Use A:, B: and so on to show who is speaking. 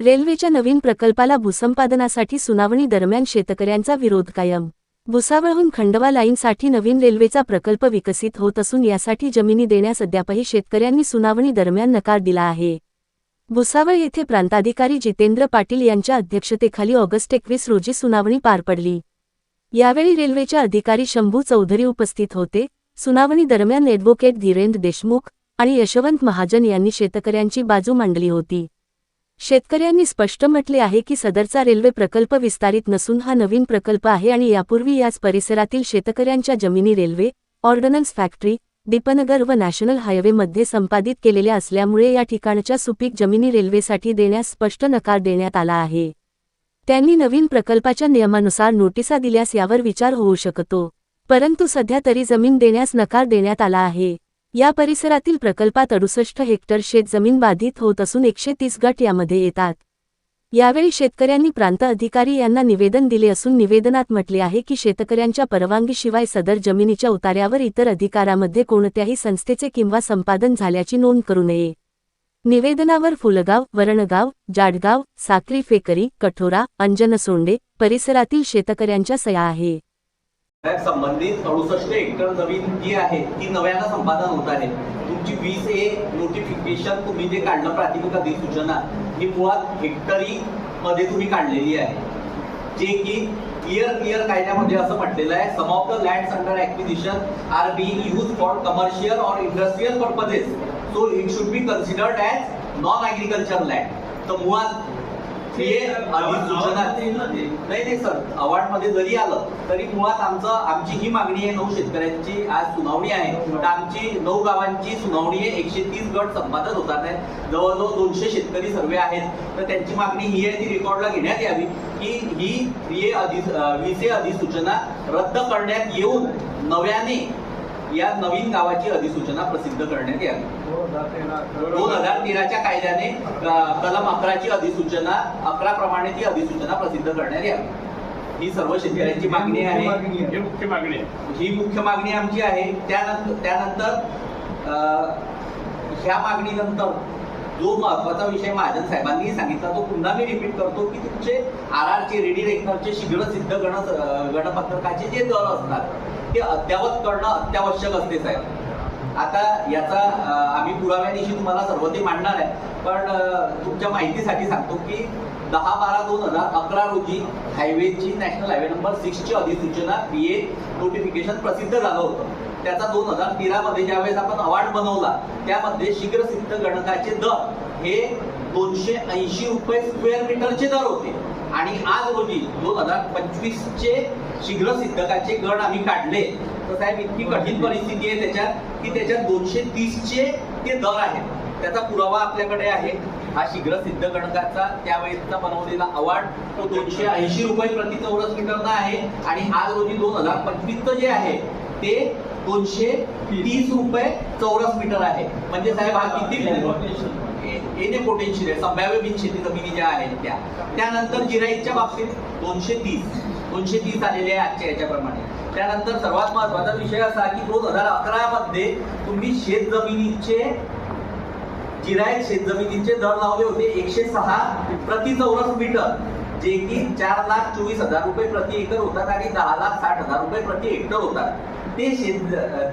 A: रेल्वेच्या नवीन प्रकल्पाला भूसंपादनासाठी सुनावणी दरम्यान शेतकऱ्यांचा विरोध कायम. भुसावळहून खंडवा लाईनसाठी नवीन रेल्वेचा प्रकल्प विकसित होत असून यासाठी जमिनी देण्यास अद्यापही शेतकऱ्यांनी सुनावणी दरम्यान नकार दिला आहे. भुसावळ येथे प्रांताधिकारी जितेंद्र पाटील यांच्या अध्यक्षतेखाली ऑगस्ट एकवीस रोजी सुनावणी पार पडली. यावेळी रेल्वेचे अधिकारी शंभू चौधरी उपस्थित होते. सुनावणी दरम्यान ॲडव्होकेट धीरेंद्र देशमुख आणि यशवंत महाजन यांनी शेतकऱ्यांची बाजू मांडली होती. शेतकऱ्यांनी स्पष्ट म्हटले आहे की सदरचा रेल्वे प्रकल्प विस्तारित नसून हा नवीन प्रकल्प आहे आणि यापूर्वी याच परिसरातील शेतकऱ्यांच्या जमिनी रेल्वे ऑर्डनन्स फॅक्टरी दीपनगर व नॅशनल हायवेमध्ये संपादित केलेल्या असल्यामुळे या ठिकाणच्या सुपीक जमिनी रेल्वेसाठी देण्यास स्पष्ट नकार देण्यात आला आहे. त्यांनी नवीन प्रकल्पाच्या नियमानुसार नोटिसा दिल्यास यावर विचार होऊ शकतो परंतु सध्या तरी जमीन देण्यास नकार देण्यात आला आहे. या परिसरातील प्रकल्पात अडुसष्ट हेक्टर शेत जमीन बाधित होत असून एकशे तीस गट यामध्ये येतात. यावेळी शेतकऱ्यांनी प्रांत अधिकारी यांना निवेदन दिले असून निवेदनात म्हटले आहे की शेतकऱ्यांच्या परवानगीशिवाय सदर जमिनीच्या उतार्यावर इतर अधिकारामध्ये कोणत्याही संस्थेचे किंवा संपादन झाल्याची नोंद करू नये. निवेदनावर फुलगाव वरणगाव जाडगाव साक्री फेकरी कठोरा अंजनसोंडे परिसरातील शेतकऱ्यांच्या सया आहे.
B: संबंधित अडुसष्ट हेक्टर जमीन जी आहे ती नव्यानं संपादन होत आहे. तुमची वीस ए नोटिफिकेशन तुम्ही जे काढलं प्राथमिक अधिसूचना ही मुळात हेक्टरी मध्ये तुम्ही काढलेली आहे. जे की क्लिअर क्लिअर कायद्यामध्ये असं म्हटलेलं आहे some of the land under acquisition are be use for commercial or industrial purposes so it should be considered as non agriculture land तर मुळात हे अधिसूचना नाही नाही सर. अवॉर्डमध्ये जरी आलं तरी मुळात आमचं आमची ही मागणी आहे नऊ शेतकऱ्यांची आज सुनावणी आहे. तर आमची नऊ गावांची सुनावणी आहे. एकशे तीस गट संपादन होतात आहेत. जवळजवळ दोनशे शेतकरी सर्वे आहेत. तर त्यांची मागणी ही आहे ती रेकॉर्डला घेण्यात यावी की ही क्रिये अधि विसे अधिसूचना रद्द करण्यात येऊन नव्याने या नवीन गावाची अधिसूचना प्रसिद्ध करण्यात यावी. दोन हजार तेराच्या कायद्याने कलम अकराची अधिसूचना अकरा प्रमाणे ती अधिसूचना प्रसिद्ध करण्यात यावी. ही सर्व शेतकऱ्यांची मागणी आहे.
C: हे मुख्य मागणी आहे.
B: ही मुख्य मागणी आमची आहे. त्यानंतर त्यानंतर अ, ह्या मागणीनंतर जो महत्त्वाचा विषय महाजन साहेबांनी सांगितला तो पुन्हा मी रिपीट करतो की तुमचे आर आरचे रेडी रेकनरचे शीघ्र सिद्ध गण गणपत्रकाचे जे दर असतात ते अद्यावत करणं अत्यावश्यक असते साहेब. आता याचा अ, आम्ही पुराव्यानिशी तुम्हाला सर्व ते मांडणार आहे. पण तुमच्या माहितीसाठी सांगतो की दहा बारा दोन हजार अकरा रोजी हायवेची नॅशनल हायवे नंबर सिक्सची अधिसूचना बी ए नोटिफिकेशन प्रसिद्ध झालं होतं. त्याचा दोन हजार तेरामध्ये ज्यावेळेस आपण अवॉर्ड बनवला त्यामध्ये शीघ्र सिद्ध गणकाचे दर हे दोनशे ऐंशी रुपये स्क्वेअर मीटरचे दर होते. आणि आज रोजी दोन हजार पंचवीसचे शीघ्र सिद्धकाचे गण आम्ही काढले. तर साहेब इतकी कठीण परिस्थिती आहे त्याच्यात की त्याच्यात दोनशे तीसचे ते दर आहेत. त्याचा पुरावा आपल्याकडे आहे. हा शीघ्र सिद्ध गणकाचा त्यावेळेसचा बनवलेला अवॉर्ड तो दोनशे ऐंशी रुपये प्रति चौरस मीटरचा आहे. आणि आज रोजी दोन हजार पंचवीसचं जे आहे ते दोनशे तीस रुपये चौरस मीटर आहे. म्हणजे साहेब हा किती एने पोटेन्शियल आहे संभाव्य बिन शेती जमिनी ज्या आहेत त्या. त्यानंतर जिराईच्या बाबतीत दोनशे तीस. दोनशे तीस आलेले आहे आजच्या याच्याप्रमाणे. त्यानंतर सर्वात महत्त्वाचा विषय असा की दोन हजार अकरा मध्ये तुम्ही शेत जमिनीचे जिरायत शेतजमिनीचे दर लावले होते एकशे सहा प्रति चौरस मीटर जे की चार लाख चोवीस हजार रुपये प्रति एकर होतात आणि दहा लाख साठ हजार रुपये प्रति हेक्टर होतात. ते शेत ते